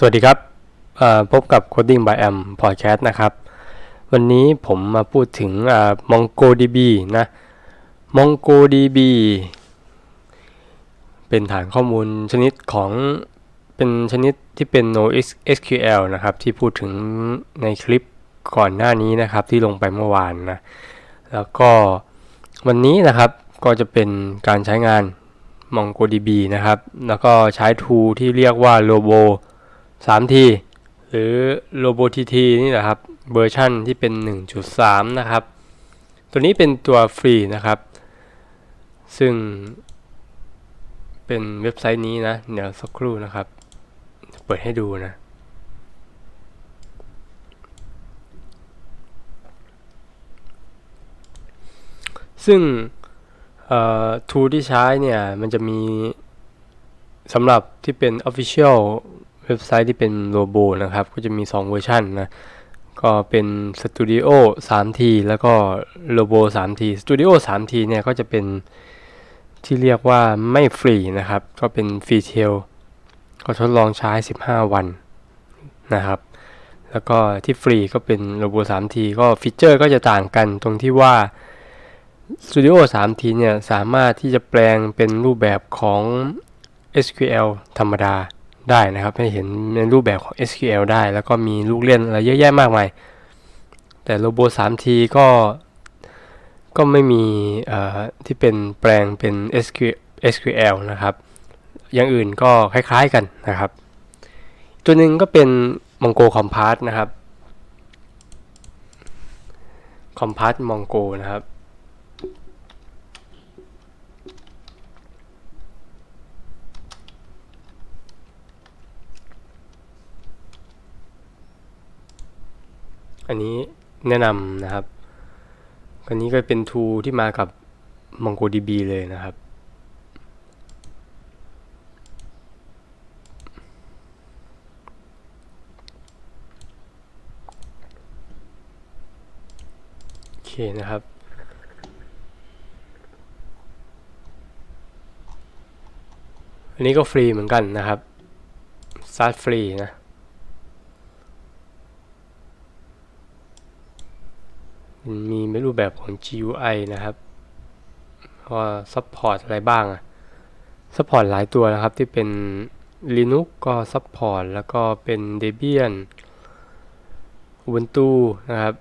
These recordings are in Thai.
สวัสดีครับพบกับ Coding by Am Podcast นะครับ วันนี้ผมมาพูดถึง MongoDB นะ MongoDB เป็นฐานข้อมูลชนิดของเป็นชนิดที่เป็น NoSQL นะครับ ที่พูดถึงในคลิปก่อนหน้านี้นะครับ ที่ลงไปเมื่อวานนะ แล้วก็วันนี้นะครับก็จะเป็นการใช้งาน MongoDB นะครับ แล้วก็ใช้ tool ที่เรียกว่า Robo 3T หรือ Robo TT นี่แหละครับเวอร์ชันที่เป็น 1.3 นะครับ ตัวนี้เป็นตัวฟรีนะครับ ซึ่งเป็นเว็บไซต์นี้นะ เดี๋ยวสักครู่นะครับ เปิดให้ดูนะ ซึ่งทูที่ใช้เนี่ย มันจะมีสำหรับที่เป็น Official เว็บไซต์ที่เป็นโลโบนะครับ ก็จะมี 2 เวอร์ชันนะ ก็เป็น Studio 3T แล้วก็ Robo 3T Studio 3T เนี่ยก็จะเป็นที่เรียกว่าไม่ฟรีนะครับ ก็เป็นฟรีเทลก็ทดลองใช้ 15 วันนะครับ แล้วก็ที่ฟรีก็เป็น Robo 3T ก็ฟีเจอร์ก็จะต่างกันตรงที่ว่า Studio 3T เนี่ยสามารถที่จะแปลงเป็นรูปแบบของ SQL ธรรมดา ได้นะครับ ให้เห็นในรูปแบบของ SQL ได้ แล้วก็มีลูกเล่นอะไรเยอะแยะมากมาย แต่ Robo 3T ก็ก็ไม่มีที่เป็นแปลงเป็น SQL นะครับ อย่างอื่นก็คล้ายๆกันนะครับ ตัวหนึ่งก็เป็น Mongo Compass นะครับ Compass Mongo นะครับ อันนี้แนะนำนะครับ อันนี้ก็เป็นทูที่มากับ MongoDB เลยนะครับ โอเคนะครับอันนี้ก็ฟรีเหมือนกันนะครับสตาร์ทฟรีนะ มีรูปแบบของ GUI นะครับว่าซัพพอร์ตอะไรบ้างอะซัพพอร์ตหลายตัวนะครับที่เป็น Linux ก็ซัพพอร์ตแล้วก็เป็น Debian Ubuntu นะครับ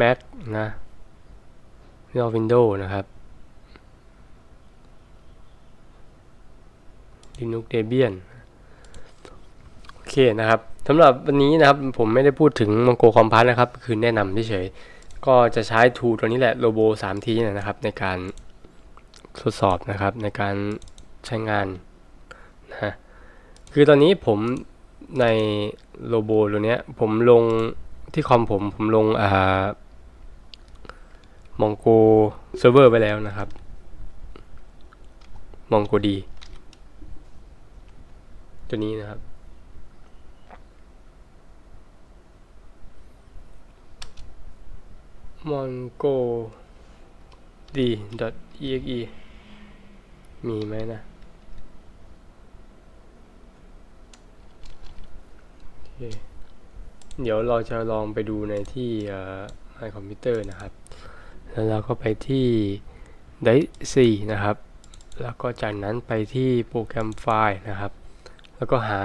Mac นะเรียก Windows นะครับ Linux Debian โอเคนะครับ สำหรับวันนี้นะครับผมไม่ได้พูดถึง Mongo Compass นะครับ คือแนะนำเฉยๆก็จะใช้ tool ตัวนี้แหละ Robo 3T นะครับ ในการทดสอบนะครับ ในการใช้งานนะคือตอนนี้ผมใน Robo ตัวนี้ผมลงที่คอมผมผมลงอ่า Mongo Server ไปแล้วนะครับ Mongo D ตัวนี้นะครับ mongo d exe มีไหมนะเดี๋ยวเราจะลองไปดูในที่ My Computer นะครับ แล้วเราก็ไปที่ d i 4นะครับ แล้วก็จากนั้นไปที่โปรแกรมไฟล์นะครับ แล้วก็หา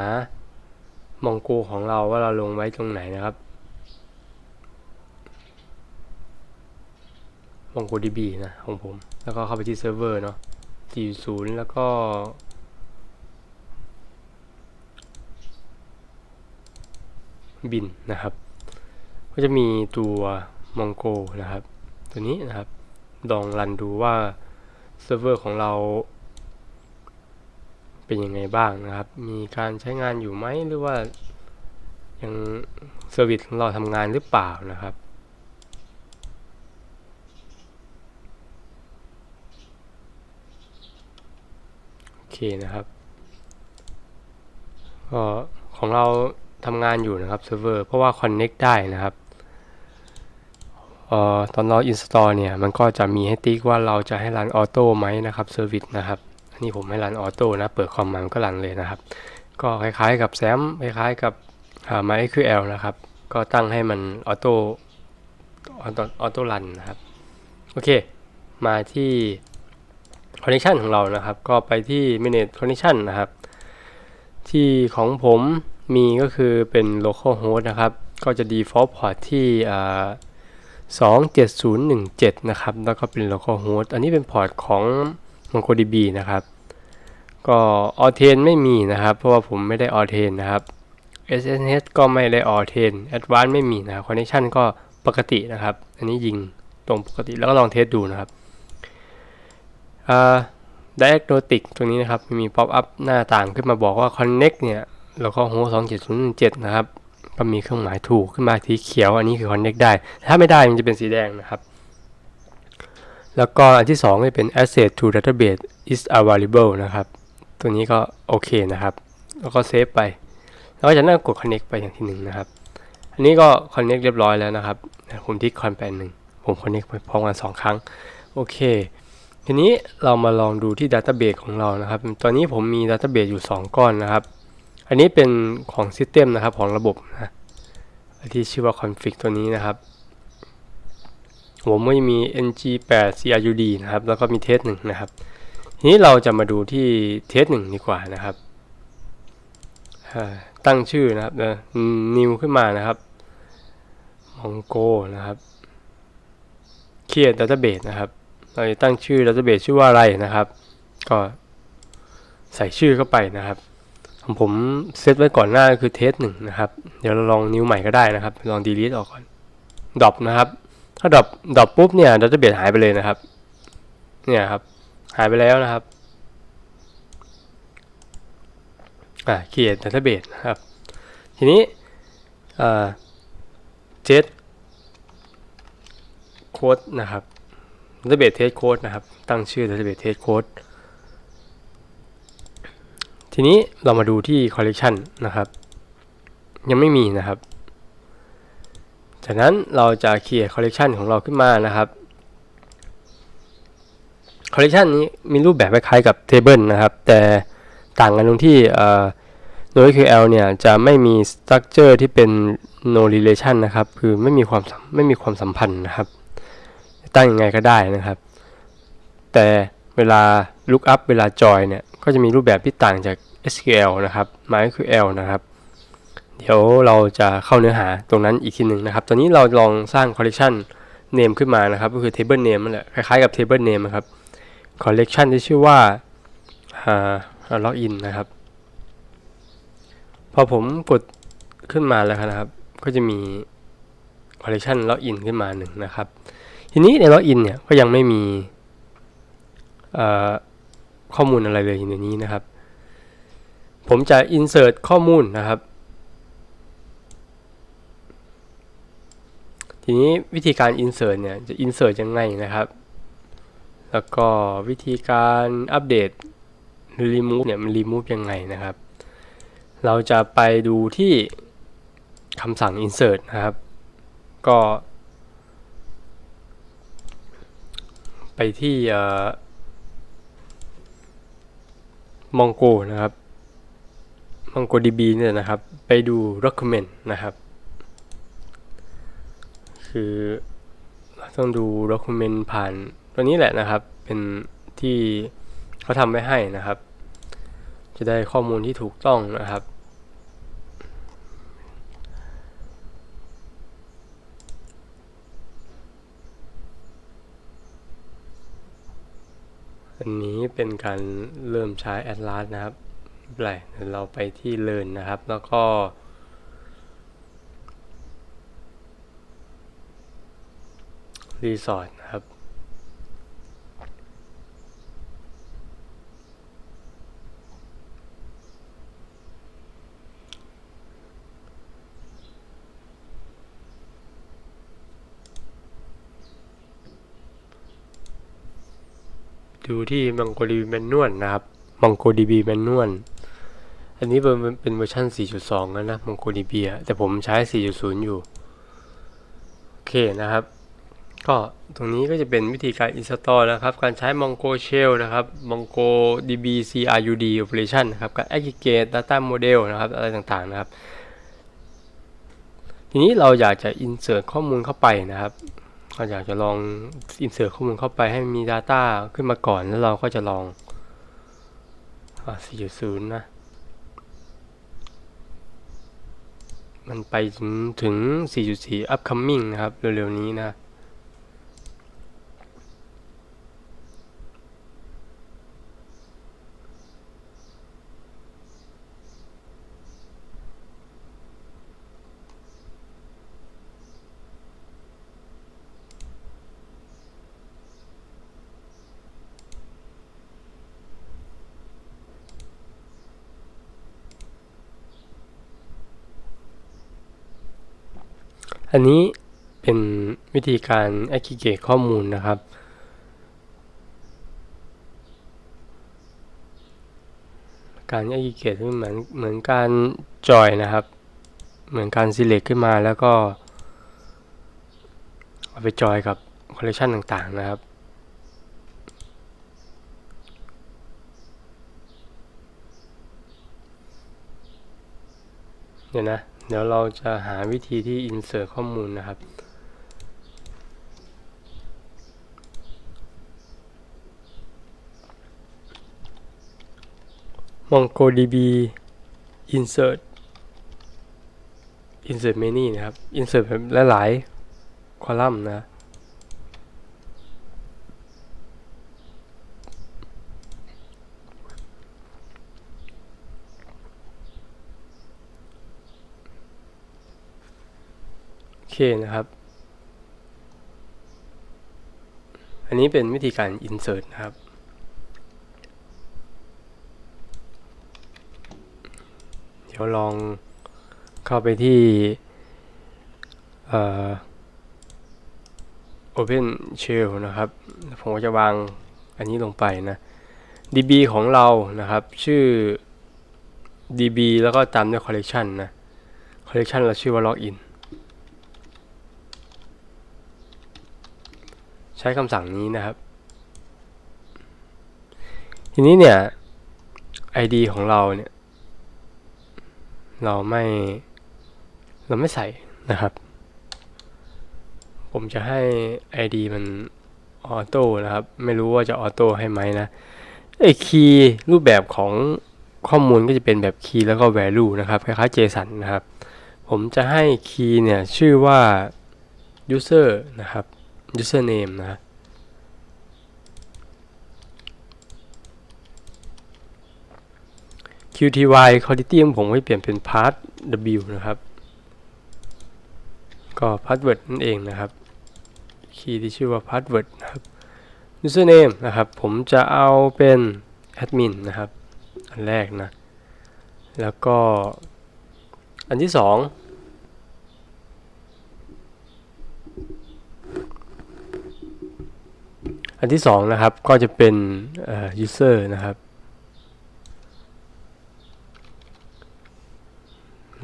Mongo ของเราว่าเราลงไว้ตรงไหนนะครับ MongoDB นะของผม แล้วก็เข้าไปที่เซิร์ฟเวอร์เนาะ40 แล้วก็บินนะครับ ก็จะมีตัว Mongo นะครับ ตัวนี้นะครับ ลองรันดูว่าเซิร์ฟเวอร์ของเรา เป็นยังไงบ้างนะครับ มีการใช้งานอยู่ไหมหรือว่ายังเซอร์วิสของเราทำงานหรือเปล่านะครับ เคนะครับก็ของเราทำงานอยู่นะครับเซิร์ฟเวอร์เพราะว่า Connect ได้นะครับออตอนเรา install เนี่ยมันก็จะมีให้ติ๊กว่าเราจะให้รันออโต้ไหมนะครับเซอร์วิสนะครับอันนี้ผมให้รันออโต้นะเปิดคอมมันก็รันเลยนะครับ ก็คล้ายๆกับแซมคล้ายๆกับอ่า MySQL นะครับ ก็ตั้งให้มันออโต้ออโต้รันนะครับ โอเค มาที่ connection ของเรานะครับ ก็ไปที่ manage connection นะครับ ที่ของผมมีก็คือเป็น local host นะครับ ก็จะ default port ที่อ่า27017 นะครับ แล้วก็เป็น local host อันนี้เป็นพอร์ตของ MongoDB นะครับ ก็ a u t h e n ไม่มีนะครับ เพราะว่าผมไม่ได้ a u t h e n นะครับ SSH ก็ไม่ได้ a u t h e n Advanced ไม่มีนะครับ Connection ก็ปกตินะครับ อันนี้ยิงตรงปกติแล้วก็ลองเทสดูนะครับ Diagnostic ตรงนี้นะครับ มี Pop up หน้าต่างขึ้นมาบอกว่า Connect เนี่ยแล้วก็ host 27017นะครับ ก็มีเครื่องหมายถูกขึ้นมาสีเขียว อันนี้คือ Connect ได้ ถ้าไม่ได้มันจะเป็นสีแดงนะครับ แล้วก็อันที่2ก็เป็น Access to Database is available นะครับ ตัวนี้ก็โอเคนะครับ แล้วก็เซฟไป แล้วก็จะนั่งกด Connect ไปอย่างที่หนึ่งนะครับ อันนี้ก็ Connect เรียบร้อยแล้วนะครับ ผมที่คอนไปหนึ่งผม Connect ไปพร้อมกันสองครั้ง โอเค ทีนี้เรามาลองดูที่ Database ของเรานะครับ ตอนนี้ผมมี Database อยู่ 2 ก้อนนะครับ อันนี้เป็นของ System นะครับของระบบนะที่ชื่อว่า config ตัวนี้นะครับ ผมก็จะมี ng8 crud นะครับ แล้วก็มี test 1นะครับ ทีนี้เราจะมาดูที่ test 1ดีกว่านะครับตั้งชื่อนะครับ new ขึ้นมานะครับ mongo นะครับ create database นะครับ เราจะตั้งชื่อ database ชื่อว่าอะไรนะครับ ก็ใส่ชื่อเข้าไปนะครับของผมเซตไว้ก่อนหน้าคือ test 1นะครับ เดี๋ยวเราลอง new ใหม่ก็ได้นะครับ ลอง delete ออกก่อน drop นะครับ ถ้า drop drop ปุ๊บเนี่ย database หายไปเลยนะครับ เนี่ยครับ หายไปแล้วนะครับ อ่า create database นะครับ ทีนี้อ่า test code นะครับ database test code นะครับ ตั้งชื่อ database test code ทีนี้เรามาดูที่ collection นะครับ ยังไม่มีนะครับ จากนั้นเราจะ create collection ของเราขึ้นมานะครับ collection นี้มีรูปแบบคล้ายๆกับ table นะครับ แต่ต่างกันตรงที่ NoSQL เนี่ยจะไม่มี structure ที่เป็น no relation นะครับ คือไม่มีความไม่มีความสัมพันธ์นะครับ ตั้งยังไงก็ได้นะครับ แต่เวลา look up เวลา join เนี่ย ก็จะมีรูปแบบที่ต่างจาก SQL นะครับ MySQL นะครับ เดี๋ยวเราจะเข้าเนื้อหาตรงนั้นอีกทีหนึ่งนะครับ ตอนนี้เราลองสร้าง collection name ขึ้นมานะครับ ก็คือ table name นั่นแหละคล้ายๆกับ table name นะครับ collection ที่ชื่อว่า login นะครับ พอผมกดขึ้นมาแล้วนะครับ ก็จะมี collection login ขึ้นมาหนึ่งนะครับ ทีนี้ใน login เนี่ยก็ยังไม่มีข้อมูลอะไรเลยในนี้นะครับ ผมจะ insert ข้อมูลนะครับ ทีนี้วิธีการ insert เนี่ยจะ insert ยังไงนะครับ แล้วก็วิธีการอัปเดตหรือ remove เนี่ยมัน remove ยังไงนะครับ เราจะไปดูที่คำสั่ง insert นะครับ ก็ ไปที่ Mongo นะครับ MongoDB เนี่ยนะครับ ไปดู document นะครับ คือต้องดู document ผ่านตัวนี้แหละนะครับ เป็นที่เขาทำไว้ให้นะครับ จะได้ข้อมูลที่ถูกต้องนะครับ อันนี้เป็นการเริ่มใช้ Atlas นะครับไม่เป็นไรเดี๋ยวเราไปที่ Learn นะครับ แล้วก็ Resort นะครับ ที่ MongoDB Manual นะครับ MongoDB Manual อันนี้เป็นเวอร์ชัน4.2 แล้วนะ MongoDB อะแต่ผมใช้ 4.0 อยู่ โอเคนะครับ ก็ตรงนี้ก็จะเป็นวิธีการ install นะครับ การใช้ Mongo Shell นะครับ Mongo DB CRUD operation นะครับ การ aggregate data model นะครับ อะไรต่างๆนะครับ ทีนี้เราอยากจะ insert ข้อมูลเข้าไปนะครับ เราอยากจะลอง insert ข้อมูลเข้าไปให้มี data ขึ้นมาก่อนแล้วเราก็จะลองอ4.0 นะ มันไปถึงถึง4.4 upcoming นะครับ เร็วๆนี้นะ อันนี้เป็นวิธีการ aggregate ข้อมูลนะครับ การ aggregate เหมือนเหมือนการจอยนะครับ เหมือนการ select ขึ้นมาแล้วก็เอาไปจอยกับ collection ต่างๆนะครับเดี๋ยวนะ ดี๋ยวเราจะหาวิธีที่ insert ข้อมูลนะครับ MongoDB insert insert many นะครับ insert แบบหลายๆคอลัมน์นะ เคนะครับ อันนี้เป็นวิธีการ insert นะครับ เดี๋ยวลองเข้าไปที่ Open Shell นะครับ ผมก็จะวางอันนี้ลงไปนะ DB ของเรานะครับ ชื่อ DB แล้วก็ตามด้วย collection นะ collection เราชื่อว่า login ช้คำสั่งนี้นะครับ ทีนี้เนี่ย ID ของเราเนี่ย เราไม่ เราไม่ใส่นะครับ ผมจะให้ ID มันออโต้นะครับ ไม่รู้ว่าจะออโต้ให้ไหมนะไอ้คีย์รูปแบบของข้อมูลก็จะเป็นแบบคีย์แล้วก็ value นะครับ คล้ายๆ JSON นะครับ ผมจะให้คีย์เนี่ย ชื่อว่า user นะครับ username นะ QTY quality ของผมให้เปลี่ยนเป็น part W นะครับ ก็ password นั่นเองนะครับ คีย์ที่ชื่อว่า password นะครับ username นะครับ ผมจะเอาเป็น admin นะครับ อันแรกนะ แล้วก็อันที่สอง อันที่สองนะครับก็จะเป็น user นะครับ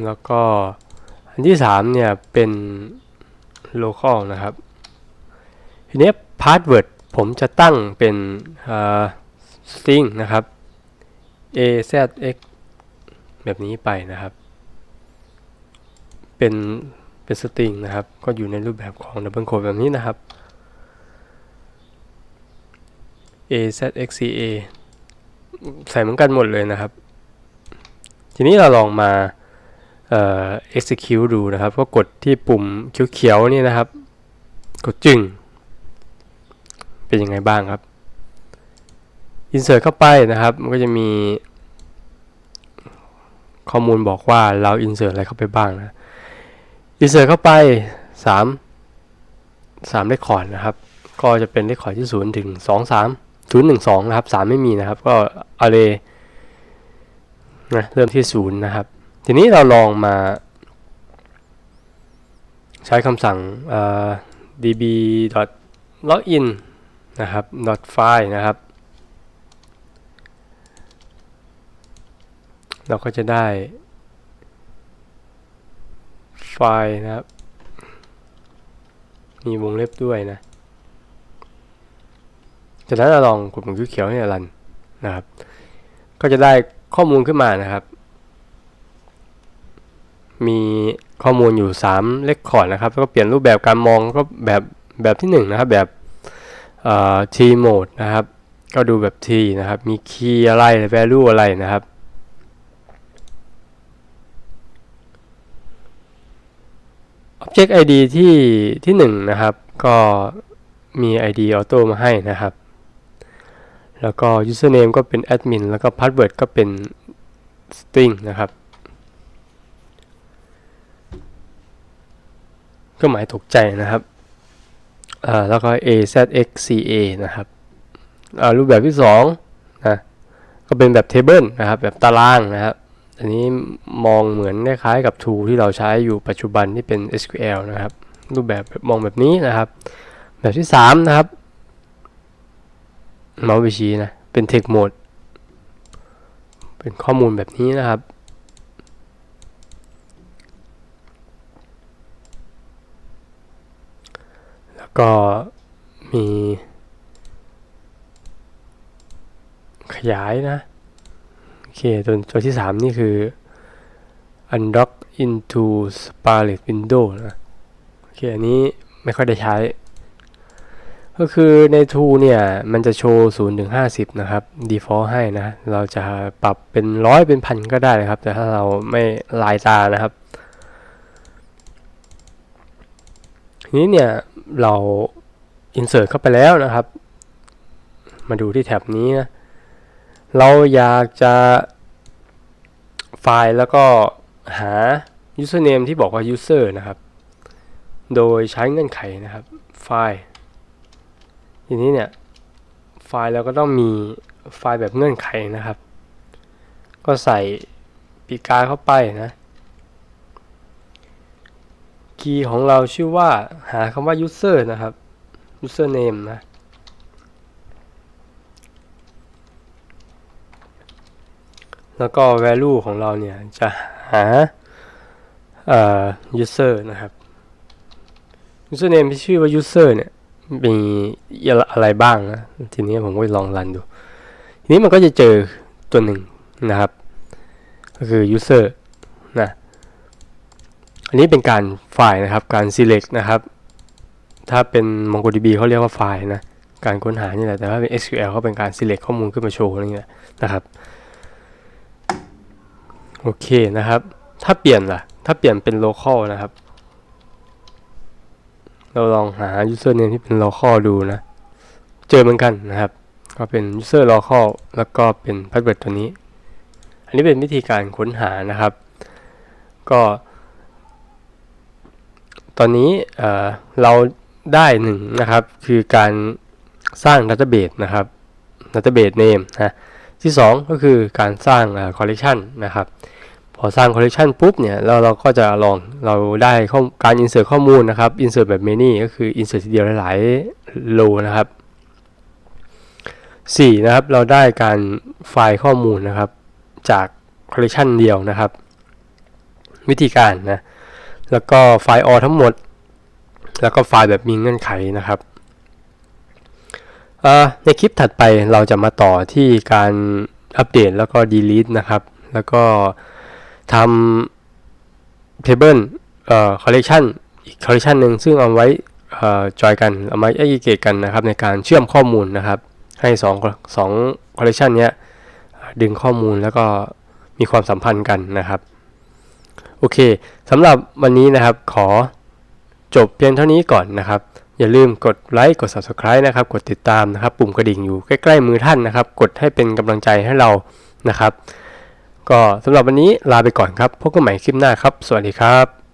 แล้วก็อันที่สามเนี่ยเป็น local นะครับ ทีนี้ password ผมจะตั้งเป็น string นะครับ azx แบบนี้ไปนะครับ เป็นเป็น string นะครับ ก็อยู่ในรูปแบบของ double quote แบบนี้นะครับ azxca ใส่เหมือนกันหมดเลยนะครับ ทีนี้เราลองมา execute ดูนะครับ ก็กดที่ปุ่มเขียวๆนี่นะครับ กดจึง เป็นยังไงบ้างครับ insert เข้าไปนะครับ มันก็จะมี ข้อมูลบอกว่าเรา insert อะไรเข้าไปบ้างนะ insert เข้าไป3 3 record นะครับ ก็จะเป็น record ที่ 0 ถึง 2 3 0 1 2นะครับ3ไม่มีนะครับ ก็ array นะเริ่มที่0นะครับ ทีนี้เราลองมา ใช้คำสั่ง db login นะครับ file นะครับ เราก็จะได้ไฟล์นะครับ มีวงเล็บด้วยนะ จากนั้นเราลองกดปุ่มเขียวๆเนี่ยรันนะครับ ก็จะได้ข้อมูลขึ้นมานะครับ มีข้อมูลอยู่3เลคคอร์ดนะครับแล้วก็เปลี่ยนรูปแบบการมองก็แบบแบบที่1นะครับแบบเอ่อ T mode นะครับ ก็ดูแบบ T นะครับ มี key อะไร value อะไรนะครับ Object ID ที่ที่1นะครับ ก็มี ID auto มาให้นะครับ แล้วก็ username ก็เป็น admin แล้วก็ password ก็เป็น string นะครับ ก็หมายถูกใจนะครับ แล้วก็ azxca นะครับ รูปแบบที่2นะ ก็เป็นแบบ table นะครับ แบบตารางนะครับ อันนี้มองเหมือนคล้ายกับ tool ที่เราใช้อยู่ปัจจุบันที่เป็น SQL นะครับ รูปแบบมองแบบนี้นะครับ แบบที่ 3 นะครับ เมาส์ไปชี้นะ เป็น text mode เป็นข้อมูลแบบนี้นะครับ แล้วก็มี ขยายนะ โอเค ตัวตัวที่ 3 นี่คือ undock into sparlet window นะ โอเค อันนี้ไม่ค่อยได้ใช้ ก็คือใน To เนี่ย มันจะโชว์0ถึง50 นะครับ default ให้นะ เราจะปรับเป็นร้อยเป็นพันก็ได้นะครับ แต่ถ้าเราไม่ลายตานะครับ ทีนี้เนี่ย เรา insert เข้าไปแล้วนะครับ มาดูที่แท็บนี้นะ เราอยากจะไฟล์แล้วก็หา username ที่บอกว่า user นะครับ โดยใช้เงื่อนไขนะครับ ไฟล์ ทีนี้เนี่ยไฟล์เราก็ต้องมีไฟล์แบบเงื่อนไขนะครับ ก็ใส่ปีกาเข้าไปนะคีย์ของเราชื่อว่าหาคำว่า user นะครับ username นะแล้วก็ value ของเราเนี่ยจะหาเอ่อ user นะครับ username ที่ชื่อว่า user เนี่ย มีอะไรบ้างนะทีนี้ผมก็ลองรันดู ทีนี้มันก็จะเจอตัวหนึ่งนะครับ ก็คือ user นะอันนี้เป็นการไฟล์นะครับการ select นะครับ ถ้าเป็น MongoDB เขาเรียกว่าไฟล์นะการค้นหานี่แหละแต่ถ้าเป็น SQL เขาเป็นการ select ข้อมูลขึ้นมาโชว์นี่แหละนะครับโอเคนะครับ ถ้าเปลี่ยนล่ะ ถ้าเปลี่ยนเป็น local นะครับ เราลองหา username ที่เป็น local ดูนะ เจอเหมือนกันนะครับ ก็เป็น user local แล้วก็เป็น password ตัวนี้ อันนี้เป็นวิธีการค้นหานะครับ ก็ ตอนนี้เเราได้หนึ่งนะครับ คือการสร้าง database นะครับ database name นะที่ 2 ก็คือการสร้าง collection นะครับ พอสร้าง collection ปุ๊บเนี่ยเราเราก็จะลองเราได้ข้อการ insert ข้อมูลนะครับ insert แบบ many ก็คือ insert ทีเดียวหลายๆ row นะครับ 4 นะครับเราได้การไฟล์ข้อมูลนะครับจาก collection เดียวนะครับ วิธีการนะแล้วก็ไฟล์ all ทั้งหมด แล้วก็ไฟล์แบบมีเงื่อนไขนะครับในคลิปถัดไปเราจะมาต่อที่การอัปเดตแล้วก็ delete นะครับ แล้วก็ ทำ table เอ่อ collection อีก collection หนึ่งซึ่งเอาไว้เอ่อจอยกันเอาไว้ aggregate กันนะครับในการเชื่อมข้อมูลนะครับให้2 2 collection เนี้ยดึงข้อมูลแล้วก็มีความสัมพันธ์กันนะครับโอเคสำหรับวันนี้นะครับขอจบเพียงเท่านี้ก่อนนะครับ อย่าลืมกดไลค์กด subscribe นะครับ กดติดตามนะครับ ปุ่มกระดิ่งอยู่ใกล้ ๆ มือท่านนะครับ กดให้เป็นกำลังใจให้เรานะครับ ก็สำหรับวันนี้ลาไปก่อนครับพบกันใหม่คลิปหน้าครับ สวัสดีครับ